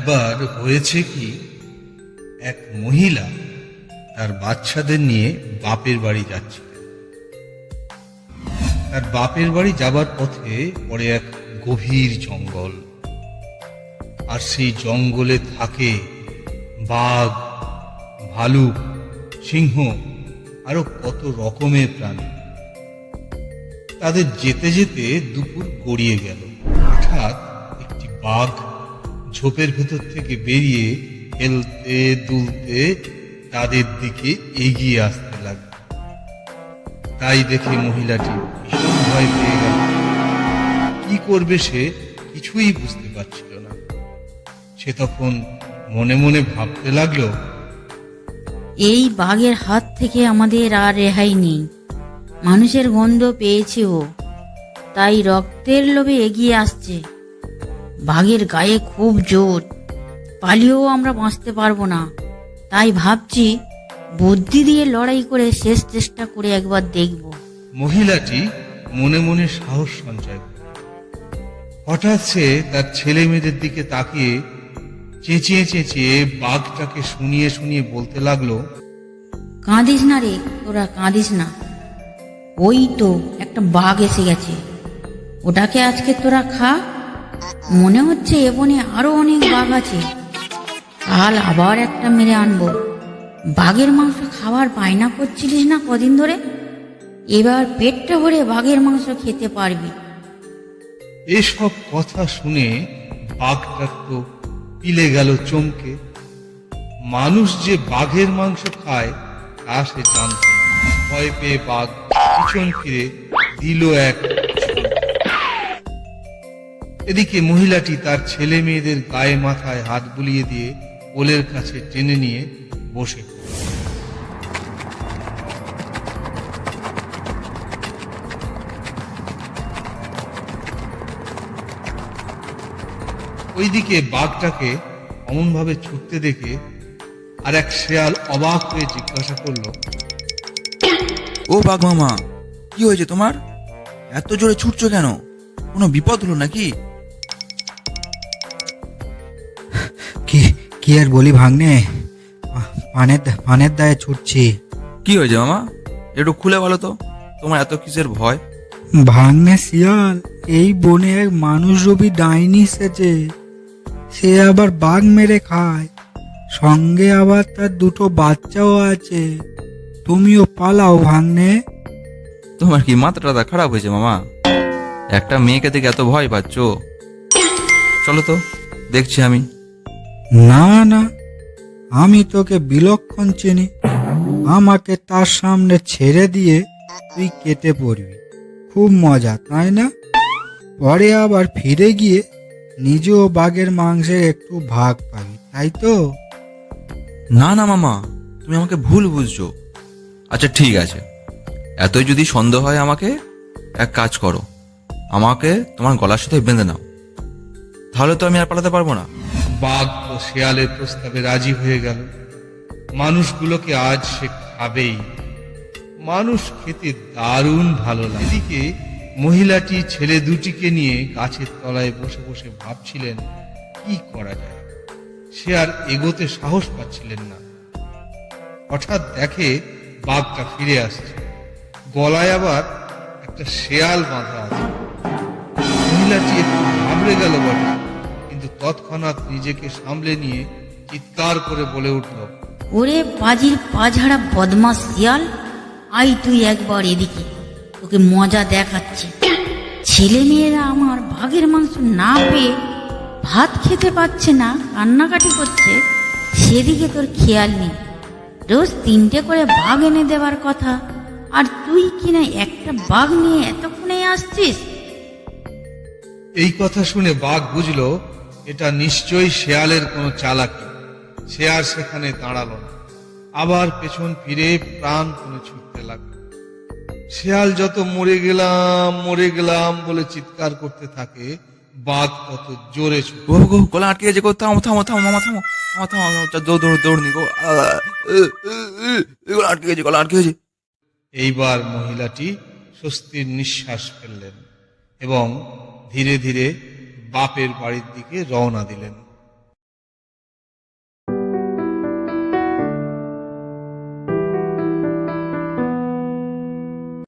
এবার হয়েছে কি, এক মহিলা তার বাচ্চাদের নিয়ে বাপের বাড়ি যাচ্ছিলেন তার বাপের বাড়ি যাবার পথে পড়ে এক গভীর জঙ্গল। আর সেই জঙ্গলে থাকে বাঘ, ভালুক, সিংহ, আরও কত রকমের প্রাণী। তাদের যেতে যেতে দুপুর গড়িয়ে গেল। হঠাৎ একটি বাঘ ঝোপের ভেতর থেকে বেরিয়ে হেলতে দুলতে তাদের দিকে এগিয়ে আসতে লাগল। তাই দেখে মহিলাটি ভীষণ ভয় পেয়ে গেল। কি করবে সে কিছুই বুঝতে পারছিল না। সে তখন মনে মনে ভাবতে লাগল, এই বাঘের হাত থেকে আমাদের আর রেহাই নেই। মানুষের গন্ধ পেয়েছে ও। তাই রক্তের লোভে এগিয়ে আসছে। বাঘের গায়ে খুব জোর। পালিয়েও আমরা বাঁচতে পারব না। তাই ভাবছি বুদ্ধি দিয়ে লড়াই করে শেষ চেষ্টা করে একবার দেখব। মহিলাটি মনে মনে সাহস সঞ্চয় হঠাৎ সে তার ছেলে মেয়েদের দিকে তাকিয়ে চেঁচিয়ে চেঁচিয়ে বাঘটাকে শুনিয়ে শুনিয়ে বলতে লাগল কাঁদিস না রে তোরা কাঁদিস না। ওই তো একটা বাঘ এসে গেছে। ওটাকে আজকে তোরা খা মনে হচ্ছে এ বনে আরও অনেক বাঘ আছে। কাল আবার একটা মেরে আনব। বাঘের মাংস খাওয়ার বায়না করছিলিস না কদিন ধরে? এবার পেটটা ভরে বাঘের মাংস খেতে পারবি। এসব কথা শুনে বাঘটা তো পিলে গেল চমকে। মানুষ যে বাঘের মাংস খায়, তা সে জানত ভয় পেয়ে বাঘ পিছন ফিরে দিল এক। এদিকে মহিলাটি তার ছেলে মেয়েদের গায়ে মাথায় হাত বুলিয়ে দিয়ে কোলের কাছে টেনে নিয়ে বসে। ওইদিকে বাঘটাকে অমনভাবে ছুটতে দেখে আর এক শেয়াল অবাক হয়ে জিজ্ঞাসা করল, ও বাঘ মামা, কি হয়েছে তোমার? এত জোরে ছুটছো কেন? কোনো বিপদ হলো নাকি? কি আর বলি ভাগ্নে? পানের পানের দায়ে ছুটছি। কি হয়েছে মামা? একটু খুলে বলো তো। তোমার এত কিসের ভয়? ভাগ্নে শিয়াল এই বনে এক মানুষ রবি ডাইনি এসেছে সে আবার বাঘ মেরে খায়। সঙ্গে আবার তার দুটো বাচ্চাও আছে। তুমিও পালাও ভাগ্নে। তোমার কি টাথা খারাপ হয়েছে মামা? একটা মেয়েকে দেখে এত ভয় পাচ্ছ? চলো তো দেখছি আমি। না না, আমি তোকে বিলক্ষণ চিনি। আমাকে তার সামনে ছেড়ে দিয়ে তুই কেটে পড়বি। খুব মজা, তাই না? পরে আবার ফিরে গিয়ে নিজেও বাঘের মাংসের একটু ভাগ পাবি, তাই তো? না না, মামা, তুমি আমাকে ভুল বুঝছ। আচ্ছা ঠিক আছে। এতই যদি সন্দেহ হয় আমাকে, এক কাজ করো। আমাকে তোমার গলার সাথে বেঁধে নাও। তাহলে তো আমি আর পালাতে পারব না। বাঘ ও শেয়ালের প্রস্তাবে রাজি হয়ে গেল। মানুষগুলোকে আজ সে খাবেই। মানুষ খেতে দারুণ ভালো লাগে। এদিকে মহিলাটি ছেলে দুটিকে নিয়ে গাছের তলায় বসে বসে ভাবছিলেন, কি করা যায়? সে আর এগোতে সাহস পাচ্ছিলেন না। হঠাৎ দেখে বাঘটা ফিরে আসছে। গলায় আবার একটা শেয়াল বাঁধা আছে। মহিলাটি একটু ঘাবড়ে গেল বটে। তৎক্ষণাৎ নিজেকে সামলে নিয়ে চিৎকার করে বলে উঠল ওরে বাজির পাঝাড়া বদমাস শিয়াল আই তুই একবার এদিকে তোকে মজা দেখাচ্ছি। ছেলে মেয়েরা আমার বাঘের মাংস না পেয়ে ভাত খেতে পাচ্ছে না কান্নাকাটি করছে সেদিকে তোর খেয়াল নেই। রোজ তিনটে করে বাঘ এনে দেওয়ার কথা আর তুই কিনা একটা বাঘ নিয়ে এতক্ষণে আসছিস? এই কথা শুনে বাঘ বুঝলো এটা নিশ্চয়ই শেয়ালের কোনো চালাকি। সে আর সেখানে দাঁড়াল না। আবার পেছন ফিরে প্রাণ কোনো ছুটতে লাগল। শেয়াল যত মরে গেলাম মরে গেলাম বলে চিৎকার করতে থাকে বাঘ কত জোরে গো গলা আটকে গেছে গো থামো থামো থামো মামা থামো থামো থামো দৌড় দৌড় দৌড় গো আহ, উ, উ, উ, উ, গলা আটকে গেছে গলা আটকে গেছে। এইবার মহিলাটি স্বস্তির নিঃশ্বাস ফেললেন এবং ধীরে ধীরে বাপের বাড়ির দিকে রওনা দিলেন।